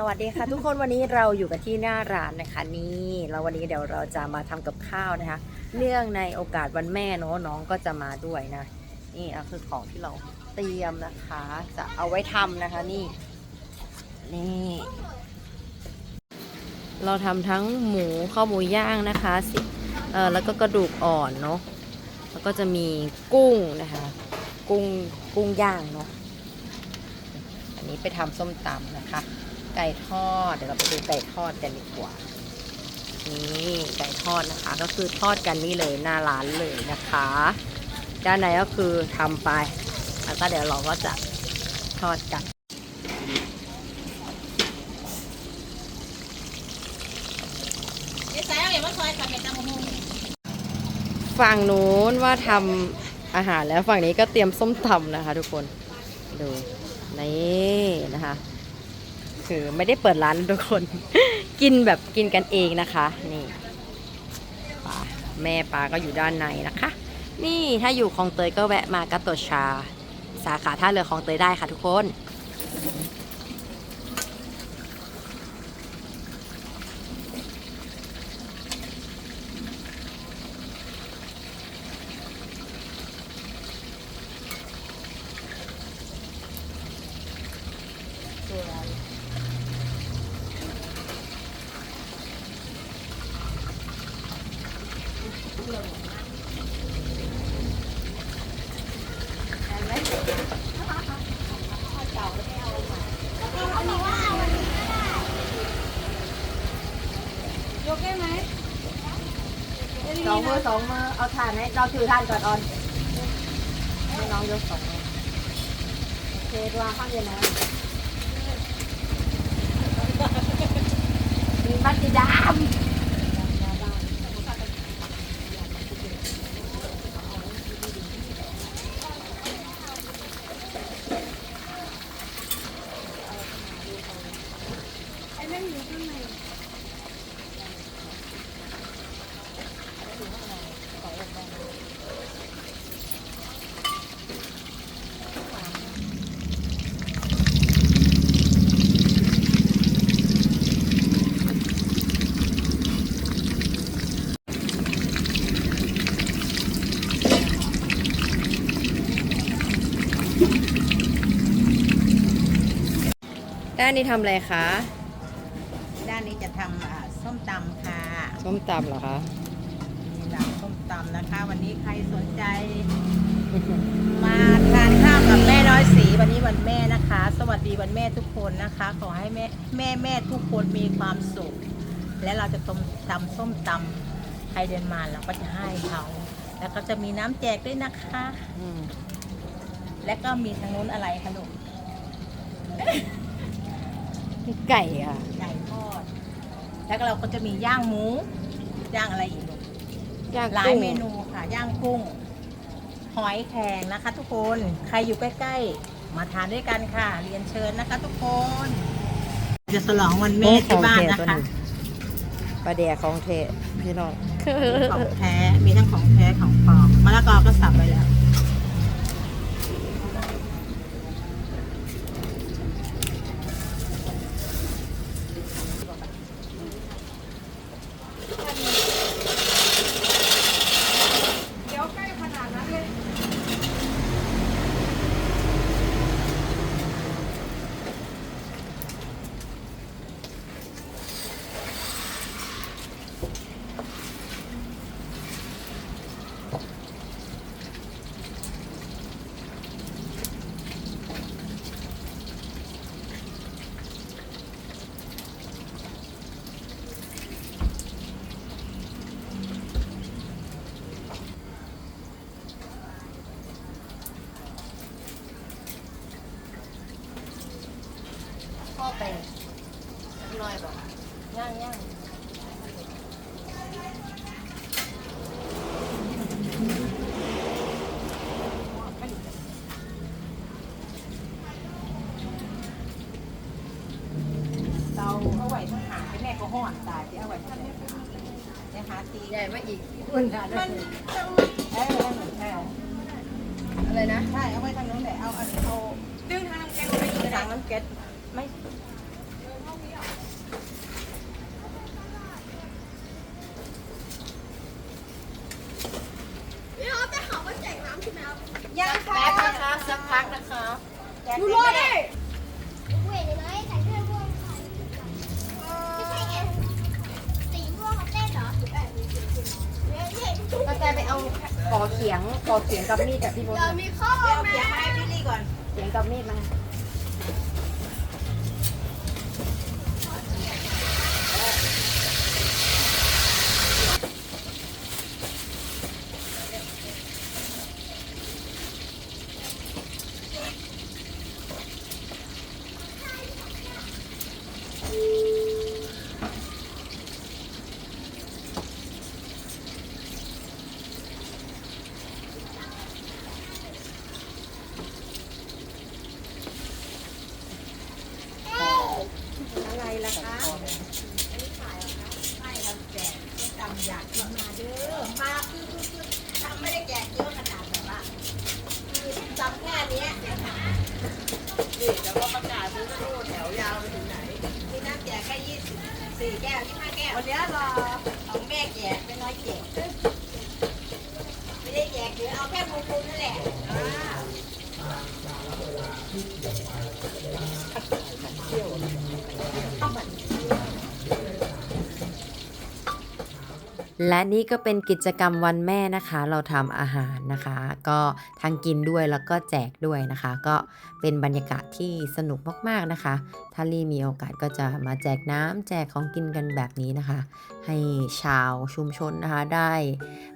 สวัสดีค่ะทุกคนวันนี้เราอยู่กันที่หน้าร้านนะคะนี่แล้ววันนี้เดี๋ยวเราจะมาทำกับข้าวนะคะ เนื่องในโอกาสวันแม่เนาะน้องก็จะมาด้วยนะ นี่คือของที่เราเตรียมนะคะ จะเอาไว้ทำนะคะนี่ นี่ เราทำทั้งหมูข้าวหมูย่างนะคะสิเออแล้วก็กระดูกอ่อนเนาะแล้วก็จะมีกุ้งนะคะ กุ้งกุ้งย่างเนาะอันนี้ไปทำส้มตำนะคะ ไก่ทอด เดี๋ยวเราไปดูไก่ทอดกันดีกว่า นี่ไก่ทอดนะคะ ก็คือทอดกันนี่เลยหน้าร้านเลยนะคะ ด้านในก็คือทำไป แล้วก็เดี๋ยวเราก็จะทอดกันฝั่งนู้นว่าทำอาหารแล้วฝั่งนี้ก็เตรียมส้มตำนะคะ ทุกคนดูนี่นะคะ คือไม่ได้เปิดร้านทุกคน กินแบบกินกันเองนะคะ นี่ปาแม่ปาก็อยู่ด้านในนะคะ นี่ถ้าอยู่คลองเตยก็แวะมากระตชา สาขาท่าเรือคลองเตยได้ค่ะทุกคน ยกได้ไหมสองมือสองมือเอาถ่านให้เราถือถ่านก่อนออนให้น้องยกสองมือโอเควางข้างเดียวนะมีมัดสีดำ ด้านนี้ทำอะไรคะ ด้านนี้จะทำอ่าส้มตำค่ะส้มตำเหรอคะ มีหลังส้มตำนะคะ วันนี้ใครสนใจ มาทานข้าวกับแม่น้อยสีวันนี้วันแม่นะคะ สวัสดีวันแม่ทุกคนนะคะ ขอให้แม่แม่แม่ทุกคนมีความสุข และเราจะต้มตำส้มตำใครเดินมาเราก็จะให้เขา แล้วก็จะมีน้ำแจกด้วยนะคะอืมและก็มีทางนู้นอะไรคะลูก ไก่ค่ะไก่ทอด แล้วก็เราก็จะมีย่างหมู ย่างอะไรอีกลูกย่างหลายกุ้งเมนูค่ะ ย่างกุ้ง หอยแครงนะคะ ทุกคน ใครอยู่ใกล้ๆ มาทานด้วยกันค่ะ เรียนเชิญนะคะ ทุกคน จะฉลองวันแม่ที่บ้านนะคะ ปลาแดกของเทพี่น้อง ของแท้ มีทั้งของแท้ของปลอมมะละกอก็สับไปแล้ว เดี๋ยวใกล้ขนาดนั้นเลย พ่อ ไปน้อยบอกย่างย่างเตาเอาไว้ทั้งหางไปแม่ก็ห่อนตายที่เอาไว้ทั้งหางเนี่ยหาตีใหญ่มาอีกอุ่นค่ะมันเออเอออะไรนะใช่เอาไว้ทางนู้นแหละเอาเอาเอาดึงทางน้ำแกงออกไปอีกไปก็ได้ทางน้ำแก๊สไม่ ยังค่ะแป๊บนะคะสักพักนะคะหนูรอได้ เว้ยเลย ใส่เองไม่ใช่ง่วงเขาเต้นเหรอเดี๋ยวก็ไปเอาปอเขียงปอกเขียงกับมีดจากพี่มดเรามีข้อเดี๋ยวมา เขียงให้พี่ลีก่อน เขียงกับมีดมา สี่แก้วยี่ห้าแก้ววันนี้รอของแม่แจกไม่น้อยแจกไม่ได้แจกเยอเอาแค่มุมๆนั่นแหละอ่า และนี่ก็เป็นกิจกรรมวันแม่นะคะ เราทำอาหารนะคะ ก็ทั้งกินด้วยแล้วก็แจกด้วยนะคะ ก็เป็นบรรยากาศที่สนุกมากๆนะคะ ถ้าลี่มีโอกาสก็จะมาแจกน้ำแจกของกินกันแบบนี้นะคะ ให้ชาวชุมชนนะคะได้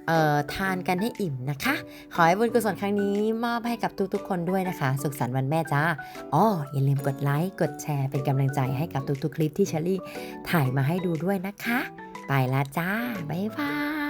เอ่อทานกันให้อิ่มนะคะ ขอให้บุญกุศลครั้งนี้มอบให้กับทุกๆ คนด้วยนะคะ สุขสันต์วันแม่จ้าอ๋ออย่าลืมกดไลค์กดแชร์เป็นกำลังใจให้กับทุกๆ คลิปที่เชอรี่ถ่ายมาให้ดูด้วยนะคะ ไปละจ้า บ๊ายบาย